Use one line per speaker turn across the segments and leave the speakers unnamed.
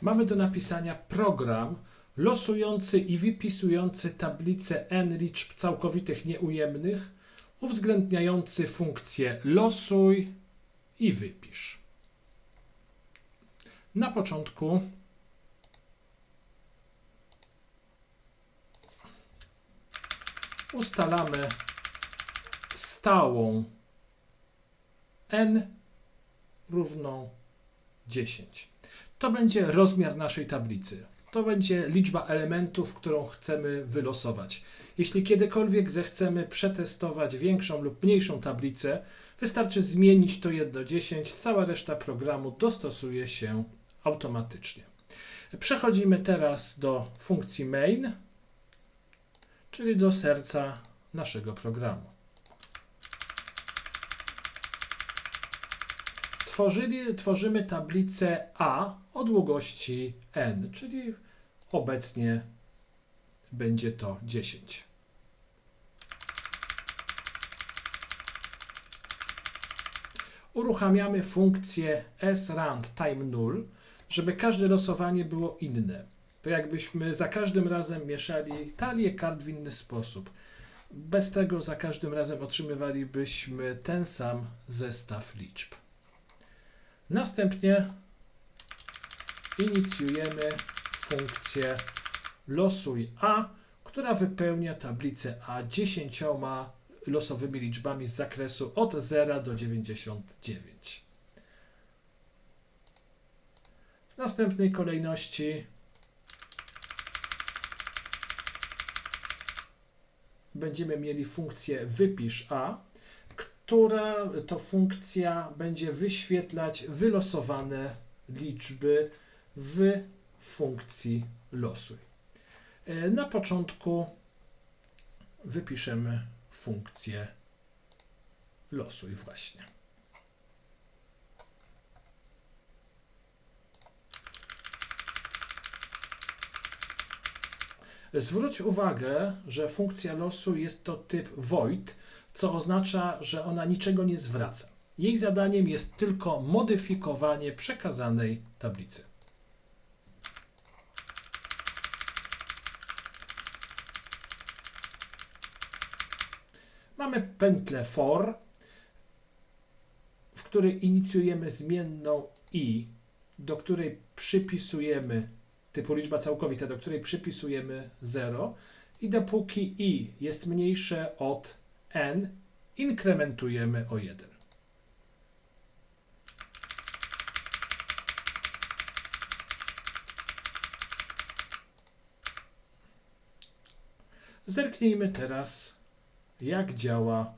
mamy do napisania program losujący i wypisujący tablice n liczb całkowitych nieujemnych, uwzględniający funkcje losuj i wypisz. Na początku ustalamy stałą n równą 10. To będzie rozmiar naszej tablicy. To będzie liczba elementów, którą chcemy wylosować. Jeśli kiedykolwiek zechcemy przetestować większą lub mniejszą tablicę, wystarczy zmienić to 1 do 10, cała reszta programu dostosuje się automatycznie. Przechodzimy teraz do funkcji main, czyli do serca naszego programu. Tworzyli, tworzymy tablicę A o długości n, czyli obecnie będzie to 10. Uruchamiamy funkcję srand time null, żeby każde losowanie było inne. To jakbyśmy za każdym razem mieszali talię kart w inny sposób. Bez tego za każdym razem otrzymywalibyśmy ten sam zestaw liczb. Następnie inicjujemy funkcję losuj A, która wypełnia tablicę A 10 losowymi liczbami z zakresu od 0 do 99. W następnej kolejności będziemy mieli funkcję wypisz A, która to funkcja będzie wyświetlać wylosowane liczby w funkcji losuj. E, Na początku wypiszemy funkcję losuj właśnie. Zwróć uwagę, że funkcja losu jest to typ void, co oznacza, że ona niczego nie zwraca. Jej zadaniem jest tylko modyfikowanie przekazanej tablicy. Mamy pętlę for, w której inicjujemy zmienną i, do której przypisujemy typu liczba całkowita, do której przypisujemy 0 i dopóki i jest mniejsze od n, inkrementujemy o 1. Zerknijmy teraz, jak działa,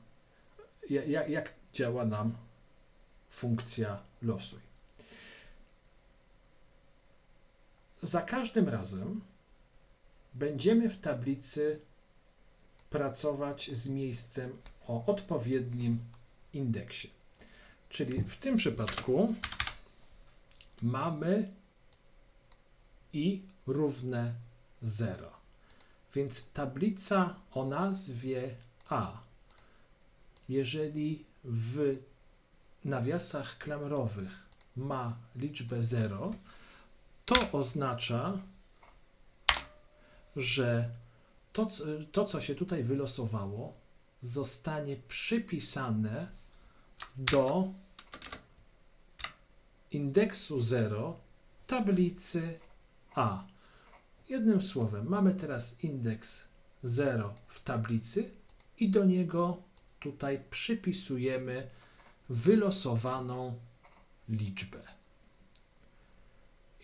ja- jak, jak działa nam funkcja losuj. Za każdym razem będziemy w tablicy pracować z miejscem o odpowiednim indeksie. Czyli w tym przypadku mamy i równe 0. Więc tablica o nazwie A, jeżeli w nawiasach klamrowych ma liczbę 0, to oznacza, że to, to, co się tutaj wylosowało, zostanie przypisane do indeksu 0 tablicy A. Jednym słowem, mamy teraz indeks 0 w tablicy i do niego tutaj przypisujemy wylosowaną liczbę.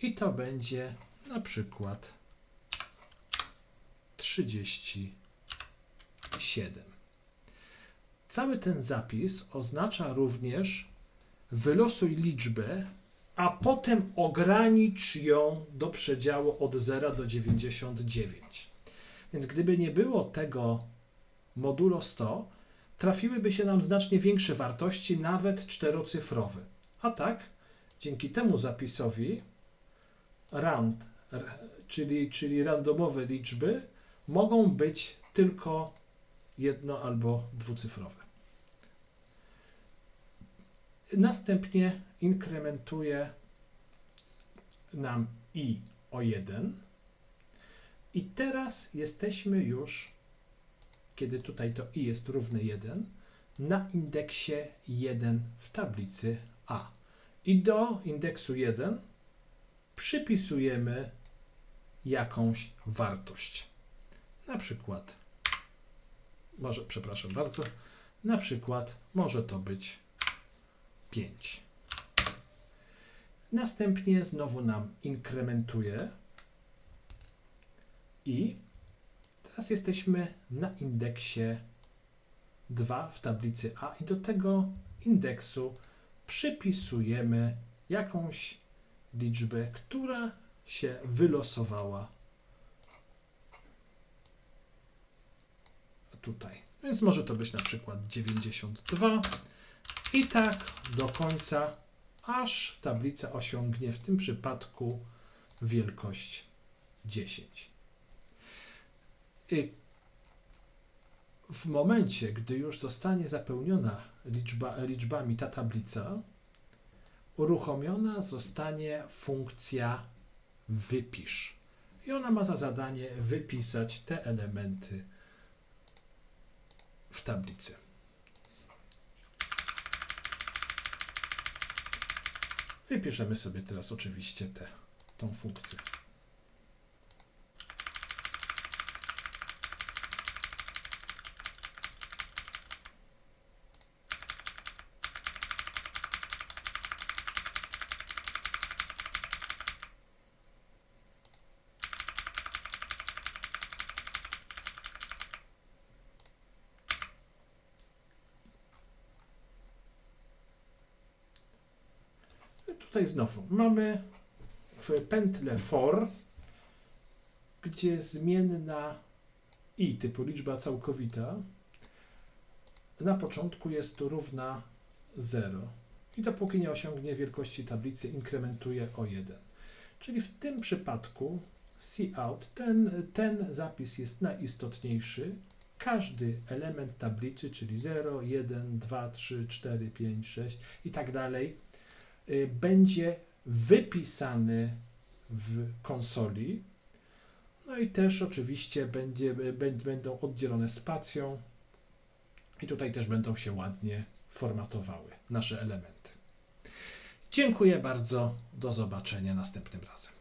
I to będzie na przykład 37. Cały ten zapis oznacza również wylosuj liczbę, a potem ogranicz ją do przedziału od 0 do 99. Więc gdyby nie było tego modulo 100, trafiłyby się nam znacznie większe wartości, nawet czterocyfrowe. A tak, dzięki temu zapisowi rand, czyli, czyli randomowe liczby, mogą być tylko jedno albo dwucyfrowe. Następnie inkrementuje nam i o 1. I teraz jesteśmy już, kiedy tutaj to i jest równe 1, na indeksie 1 w tablicy A. I do indeksu 1 przypisujemy jakąś wartość. Na przykład, może, przepraszam bardzo, na przykład może to być 5. Następnie znowu nam inkrementuje i teraz jesteśmy na indeksie 2 w tablicy A i do tego indeksu przypisujemy jakąś liczbę, która się wylosowała tutaj. Więc może to być na przykład 92 i tak do końca, aż tablica osiągnie w tym przypadku wielkość 10. I w momencie, gdy już zostanie zapełniona liczba, liczbami ta tablica, uruchomiona zostanie funkcja wypisz. I ona ma za zadanie wypisać te elementy w tablicy. Wypiszemy sobie teraz oczywiście tę funkcję. Tutaj znowu mamy w pętle for, gdzie zmienna i typu liczba całkowita na początku jest równa 0 i dopóki nie osiągnie wielkości tablicy inkrementuje o 1. Czyli w tym przypadku cout, ten, ten zapis jest najistotniejszy. Każdy element tablicy, czyli 0, 1, 2, 3, 4, 5, 6 i tak dalej, będzie wypisany w konsoli. No i też oczywiście będzie, bę- będą oddzielone spacją i tutaj też będą się ładnie formatowały nasze elementy. Dziękuję bardzo. Do zobaczenia następnym razem.